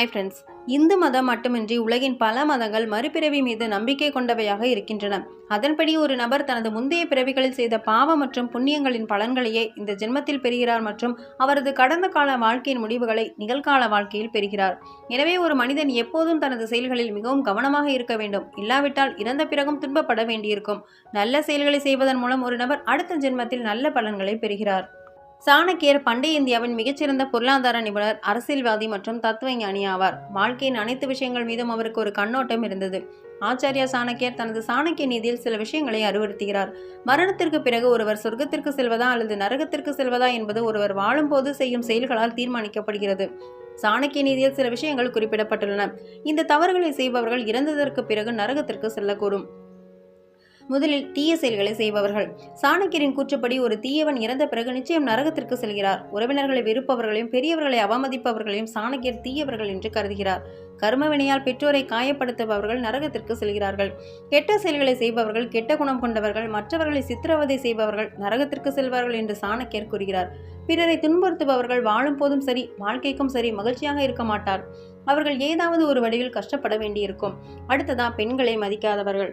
Hi friends Hindu மதம் மட்டுமின்றி உலகின் பல மதங்கள் மறுபிறவி மீது நம்பிக்கை கொண்டவையாக இருக்கின்றன. அதன்படி ஒரு நபர் தனது முந்தைய பிறவிகளில் செய்த பாவம் மற்றும் புண்ணியங்களின் பலன்களையே இந்த ஜென்மத்தில் பெறுகிறார் மற்றும் அவரது கடந்த கால வாழ்க்கையின் முடிவுகளை நிகழ்கால வாழ்க்கையில் பெறுகிறார். எனவே ஒரு மனிதன் எப்போதும் தனது செயல்களில் மிகவும் கவனமாக இருக்க வேண்டும். இல்லாவிட்டால் இறந்த பிறகும் துன்பப்பட வேண்டியிருக்கும். நல்ல செயல்களை செய்வதன் மூலம் ஒரு நபர் அடுத்த ஜென்மத்தில் நல்ல பலன்களை பெறுகிறார். சாணக்கியர் பண்டைய இந்தியாவின் மிகச்சிறந்த பொருளாதார நிபுணர் அரசியல்வாதி மற்றும் தத்துவஞானி ஆவார். வாழ்க்கையின் அனைத்து விஷயங்கள் மீதும் அவருக்கு ஒரு கண்ணோட்டம் இருந்தது. ஆச்சாரியா சாணக்கியர் தனது சாணக்கிய நீதியில் சில விஷயங்களை அறிவுறுத்துகிறார். மரணத்திற்கு பிறகு ஒருவர் சொர்க்கத்திற்கு செல்வதா அல்லது நரகத்திற்கு செல்வதா என்பது ஒருவர் வாழும்போது செய்யும் செயல்களால் தீர்மானிக்கப்படுகிறது. சாணக்கிய நீதியில் சில விஷயங்கள் குறிப்பிடப்பட்டுள்ளன. இந்த தவறுகளை செய்பவர்கள் இறந்ததற்கு பிறகு நரகத்திற்கு செல்லக்கூடும். முதலில் தீய செயல்களை செய்பவர்கள். சாணக்கியரின் கூற்றுப்படி ஒரு தீயவன் இறந்த பிறகு நிச்சயம் நரகத்திற்கு செல்கிறார். உறவினர்களை வெறுப்பவர்களையும் பெரியவர்களை அவமதிப்பவர்களையும் சாணக்கியர் தீயவர்கள் என்று கருதுகிறார். கர்மவினையால் பெற்றோரை காயப்படுத்துபவர்கள் நரகத்திற்கு செல்கிறார்கள். கெட்ட செயல்களை செய்பவர்கள் கெட்ட குணம் கொண்டவர்கள் மற்றவர்களை சித்திரவதை செய்பவர்கள் நரகத்திற்கு செல்வார்கள் என்று சாணக்கியர் கூறுகிறார். பிறரை துன்புறுத்துபவர்கள் வாழும் போதும் சரி வாழ்க்கைக்கும் சரி மகிழ்ச்சியாக இருக்க மாட்டார். அவர்கள் ஏதாவது ஒரு வடிவில் கஷ்டப்பட வேண்டியிருக்கும். அடுத்ததா பெண்களை மதிக்காதவர்கள்.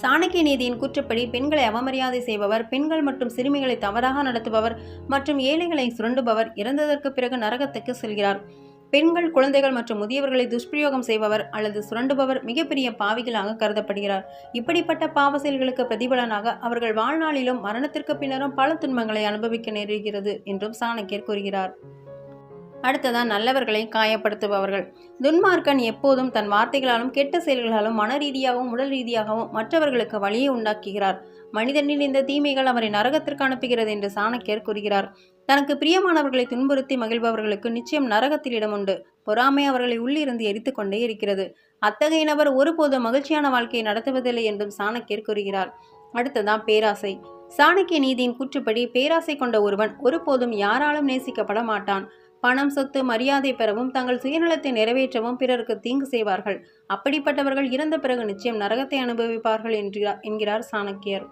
சாணக்கிய நீதியின் குற்றப்படி பெண்களை அவமரியாதை செய்பவர் பெண்கள் மற்றும் சிறுமிகளை தவறாக நடத்துபவர் மற்றும் ஏழைகளை சுரண்டுபவர் இறந்ததற்கு பிறகு நரகத்துக்கு செல்கிறார். பெண்கள் குழந்தைகள் மற்றும் முதியவர்களை துஷ்பிரயோகம் செய்பவர் அல்லது சுரண்டுபவர் மிகப்பெரிய பாவிகளாக கருதப்படுகிறார். இப்படிப்பட்ட பாவ செயல்களுக்கு பிரதிபலனாக அவர்கள் வாழ்நாளிலும் மரணத்திற்கு பின்னரும் பல துன்பங்களை அனுபவிக்க நேருகிறது என்றும் சாணக்கியர் கூறுகிறார். அடுத்ததான் நல்லவர்களை காயப்படுத்துபவர்கள். துன்மார்க்கன் எப்போதும் தன் வார்த்தைகளாலும் கெட்ட செயல்களாலும் மன ரீதியாகவும் உடல் ரீதியாகவும் மற்றவர்களுக்கு வழியை உண்டாக்குகிறார். மனிதனில் இந்த தீமைகள் அவரை நரகத்திற்கு அனுப்புகிறது என்று சாணக்கியர் கூறுகிறார். தனக்கு பிரியமானவர்களை துன்புறுத்தி மகிழ்பவர்களுக்கு நிச்சயம் நரகத்தில் இடம் உண்டு. பொறாமை அவர்களை உள்ளிருந்து எரித்து கொண்டே இருக்கிறது. அத்தகைய நபர் ஒருபோதும் மகிழ்ச்சியான வாழ்க்கையை நடத்துவதில்லை என்றும் சாணக்கியர் கூறுகிறார். அடுத்ததான் பேராசை. சாணக்கிய நீதியின் கூற்றுப்படி பேராசை கொண்ட ஒருவன் ஒருபோதும் யாராலும் நேசிக்கப்பட மாட்டான். பணம் சொத்து மரியாதை பெறவும் தங்கள் சுயநலத்தை நிறைவேற்றவும் பிறருக்கு தீங்கு செய்வார்கள். அப்படிப்பட்டவர்கள் இறந்த பிறகு நிச்சயம் நரகத்தை அனுபவிப்பார்கள் என்கிறார் என்கிறார் சாணக்கியர்.